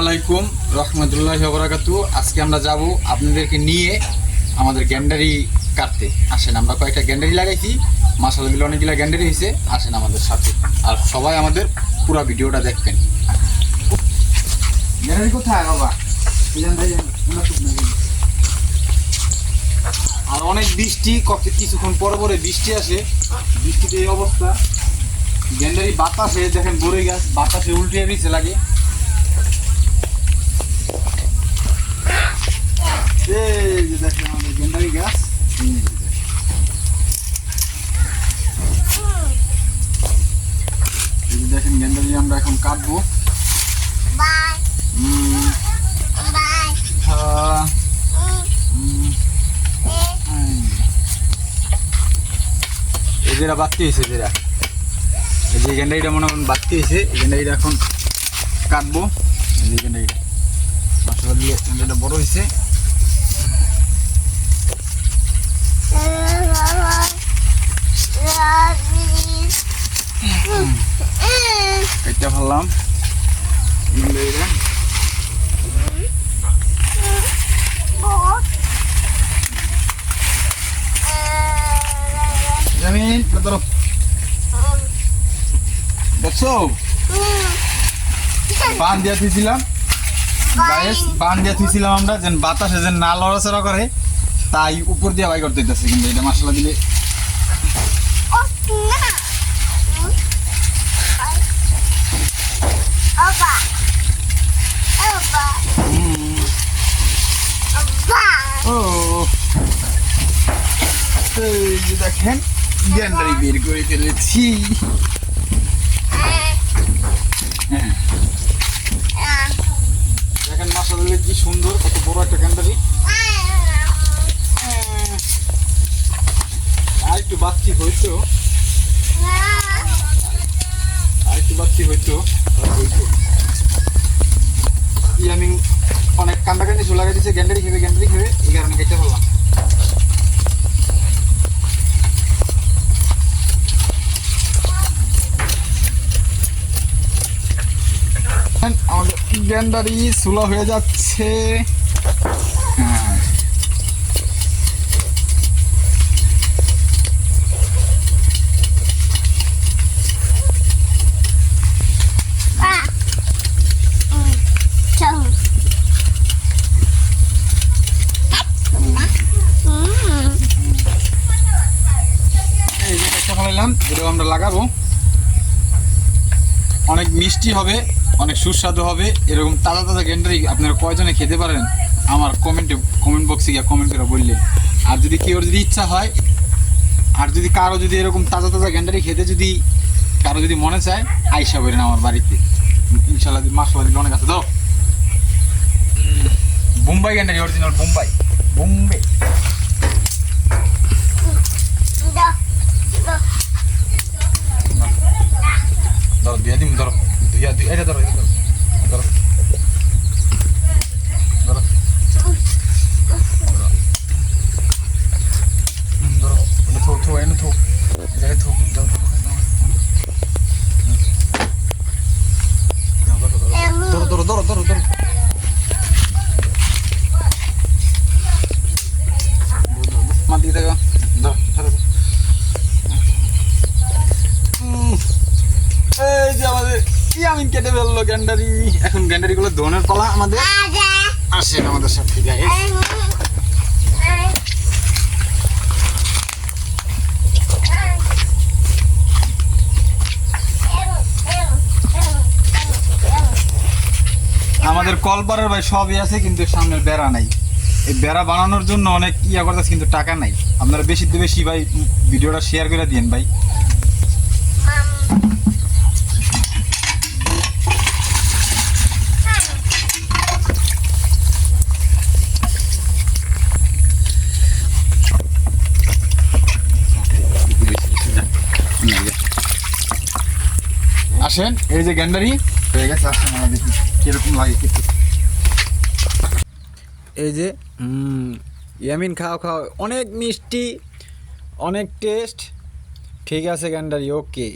আলাইকুম রহমতুল্লাহ বরাকাতু আজকে আমরা যাব আপনাদেরকে নিয়ে আমাদের গ্যান্ডারি কাটতে। আসেন আমরা কয়েকটা গ্যান্ডারি লাগাইছি। মাসালগুলো অনেকগুলো গ্যান্ডারি হয়েছে। আসেন আমাদের সাথে। আর সবাই আমাদের পুরো ভিডিওটা দেখবেন। গ্যান্ডারি কোথায় বাবা? আর অনেক বৃষ্টি কিছুক্ষণ পরে পরে বৃষ্টি আসে। বৃষ্টিতে এই অবস্থা। গ্যান্ডারি বাতাসে দেখেন বড়ই গাছ বাতাসে উল্টে দিচ্ছে লাগে। এই যে দেখেন আমাদের গেন্দারি গাছ দেখেন। গেন্দারি আমরা এখন কাটবো। যেটা বাড়তি হয়েছে যেটা এই যে গেন্ডারিটা মনে হয় বাড়তি হয়েছে, এই গেন্ডারিটা এখন কাটবো। এই যে গেন্ডারিটা মশলা দিয়ে গেন্ডারিটা বড় হয়েছে। কেটে ফেললাম দেখছ? দিয়া থুইছিলাম। দিয়া থুইছিলাম আমরা, যেন বাতাসে যেন না করে, তাই উপর দিয়ে বাই করতে কিন্তু, এটা মশলা দিলে। ও। যে দেখেন গ্যান্ডারি বের করে ফেলেছি। দেখেন দিলে কি সুন্দর, কত বড় একটা গ্যান্ডারি আর একটু বাচ্চি হইতো। আর একটু বাচ্চি হইতো। তাহলে হইতো ই আমি অনেক কান্ডা কান্ডি চুলা দিচ্ছে গ্যান্ডারি খেবে গ্যান্ডারি খেবে, এই কারণে খেতে বললাম আমাদের গ্যান্ডারি চুলা হয়ে যাচ্ছে হ্যাঁ এই যে একটা ফলাইলাম এটাও আমরা লাগাবো। অনেক মিষ্টি হবে, অনেক সুস্বাদু হবে, এরকম তাজা তাজা গ্যান্ডারি আপনারা কয়জনে খেতে পারেন, আমার কমেন্টে কমেন্ট বক্সে গিয়ে কমেন্ট করে বললে। আর যদি কেউ যদি ইচ্ছা হয়, আর যদি কারও যদি এরকম তাজা তাজা গ্যান্ডারি খেতে যদি, কারও যদি মনে চায়, আইসা করেন আমার বাড়িতে। ইনশাল্লাহ মাসলা দিলে অনেক আছে দাও বোম্বাই গ্যান্ডারি অরিজিনাল বোম্বাই। বোম্বে। এটা ধরো এটা ধরো ধরো ধরো ধরো এনে থো এটা থো দাও ধরো ধরো ধরো ধরো ধরো মা দেখো ধরো ধরো উম, এই যে আমাদের কেটে ফেলল গ্যান্ডারি। এখন গ্যান্ডারি গুলো ধনের পালা আমাদের আসেন আমাদের আমাদের ভাই সবই আছে, কিন্তু সামনের বেড়া নাই। এই বেড়া বানানোর জন্য অনেক ইয়া করতেছে, কিন্তু টাকা নাই। আপনারা বেশি বেশি ভাই ভিডিওটা শেয়ার করে দিন ভাই। আসেন। এই যে গ্যান্ডারি। হয়ে গেছে, আসেন, আমরা দেখি কীরকম লাগে এই যে ইয়ামিন, খাও খাও। অনেক মিষ্টি, অনেক টেস্ট। ঠিক আছে, গ্যান্ডারি, ওকে।